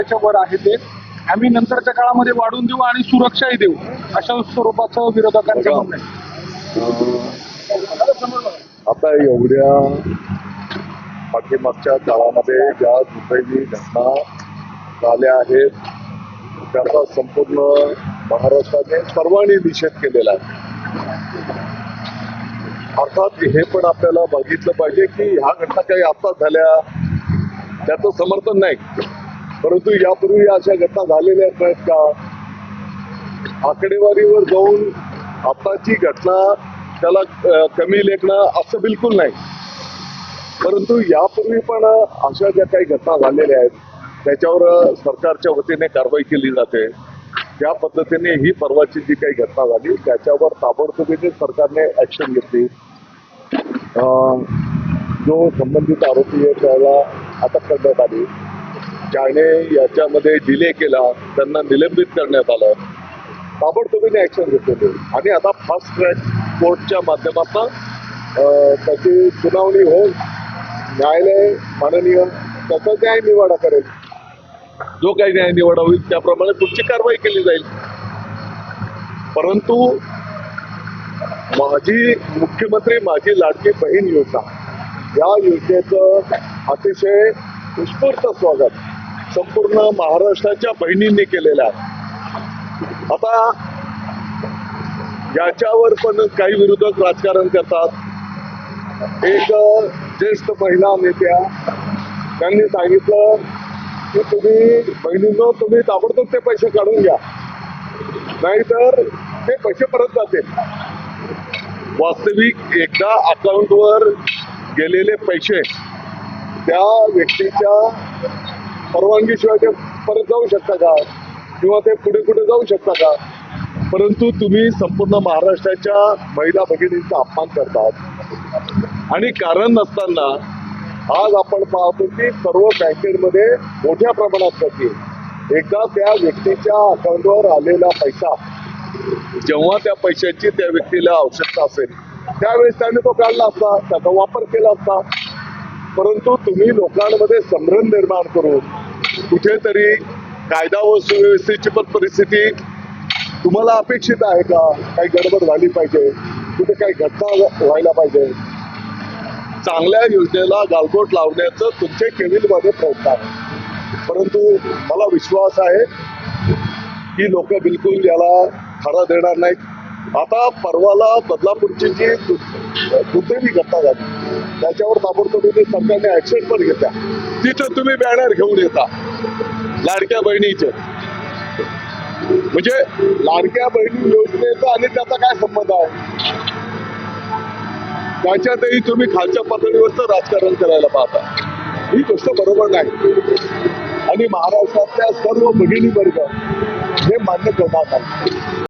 त्याच्या वर आहे ते. आम्ही नंतरच्या काळामध्ये वाढून देऊ आणि सुरक्षाही देऊ. अशा स्वरूपाचं विरोधकांचं म्हणणं आहे. आता एवढ्या पाठीमागच्या काळामध्ये ज्या दुर्दैवी घटना झाल्या आहेत त्याचा संपूर्ण महाराष्ट्राने सर्वांनी निषेध केलेला आहे. अर्थात हे पण आपल्याला बघितलं पाहिजे की ह्या घटना काही आत्ताच झाल्या त्याचं समर्थन नाही. परंतु यापूर्वी अशा घटना झालेल्या आहेत का? आकडेवारीवर जाऊन आताची घटना त्याला कमी लेखणं असं बिलकुल नाही. परंतु यापूर्वी पण अशा ज्या काही घटना झालेल्या आहेत त्याच्यावर सरकारच्या वतीने कारवाई केली जाते. त्या पद्धतीने ही परवाची जी काही घटना झाली त्याच्यावर ताबडतोबीने सरकारने ऍक्शन घेतली. जो संबंधित आरोपी आहे त्याला अटक करण्यात आली. ज्याने याच्यामध्ये डिले केला त्यांना निलंबित करण्यात आलं. ताबडतोबीने ऍक्शन घेतलेली. आणि आता फास्ट ट्रॅक कोर्टच्या माध्यमातून अं, त्याची सुनावणी होऊन न्यायालय माननीय त्याचा न्याय निवाडा करेल. जो काही न्याय निवाडा होईल त्याप्रमाणे पुढची कारवाई केली जाईल. परंतु माझी मुख्यमंत्री माझी लाडकी बहीण योजना. या योजनेचं अतिशय उत्स्फूर्त स्वागत. संपूर्ण महाराष्ट्राच्या बहिणींनी केलेल्या आहेत. आता याच्यावर पण काही विरोधक राजकारण करतात. एक ज्येष्ठ महिला नेत्या त्यांनी सांगितलं की तुम्ही बहिणींनो तुम्ही ताबडतोब ते पैसे काढून घ्या. नाहीतर ते पैसे परत जातील. वास्तविक एकदा अकाउंटवर गेलेले पैसे त्या व्यक्तीच्या परवानगीशिवाय ते परत जाऊ शकता का? किंवा ते पुढे पुढे जाऊ शकता का? परंतु तुम्ही संपूर्ण महाराष्ट्राच्या महिला भगिनींचा अपमान करतात. आणि कारण नसताना आज आपण पाहतो की सर्व बँकेमध्ये मोठ्या प्रमाणात करतील एकदा त्या व्यक्तीच्या अकाउंटवर आलेला पैसा जेव्हा त्या पैशाची त्या व्यक्तीला आवश्यकता असेल त्यावेळेस त्याने तो काढला असता त्याचा वापर केला असता. परंतु तुम्ही लोकांमध्ये संभ्रम निर्माण करून कुठेतरी कायदा व सुव्यवस्थेची पण परिस्थिती तुम्हाला अपेक्षित आहे का? काही गडबड झाली पाहिजे. कुठे काही घटना व्हायला पाहिजे. चांगल्या योजनेला गालबोट लावण्याचं तुमचे केविलमध्ये प्रयत्न आहे. परंतु मला विश्वास आहे की लोक बिलकुल याला खरा देणार नाहीत. आता परवाला बदलापूरची जी दु- दुर्दैवी घटना झाली त्याच्यावर ताबडतोबीने सरकारने ऍक्शन पण घेतल्या तिथं तुम्ही बॅनर घेऊन येता. लाडक्या बहिणीचे. म्हणजे लाडक्या बहिणी योजनेचा आणि त्याचा काय संबंध आहे? त्याच्यातही तुम्ही खालच्या पातळीवरचं राजकारण करायला पाहता. ही गोष्ट बरोबर नाही. आणि महाराष्ट्रातल्या सर्व भगिनी वर्ग हे मान्य करणार नाही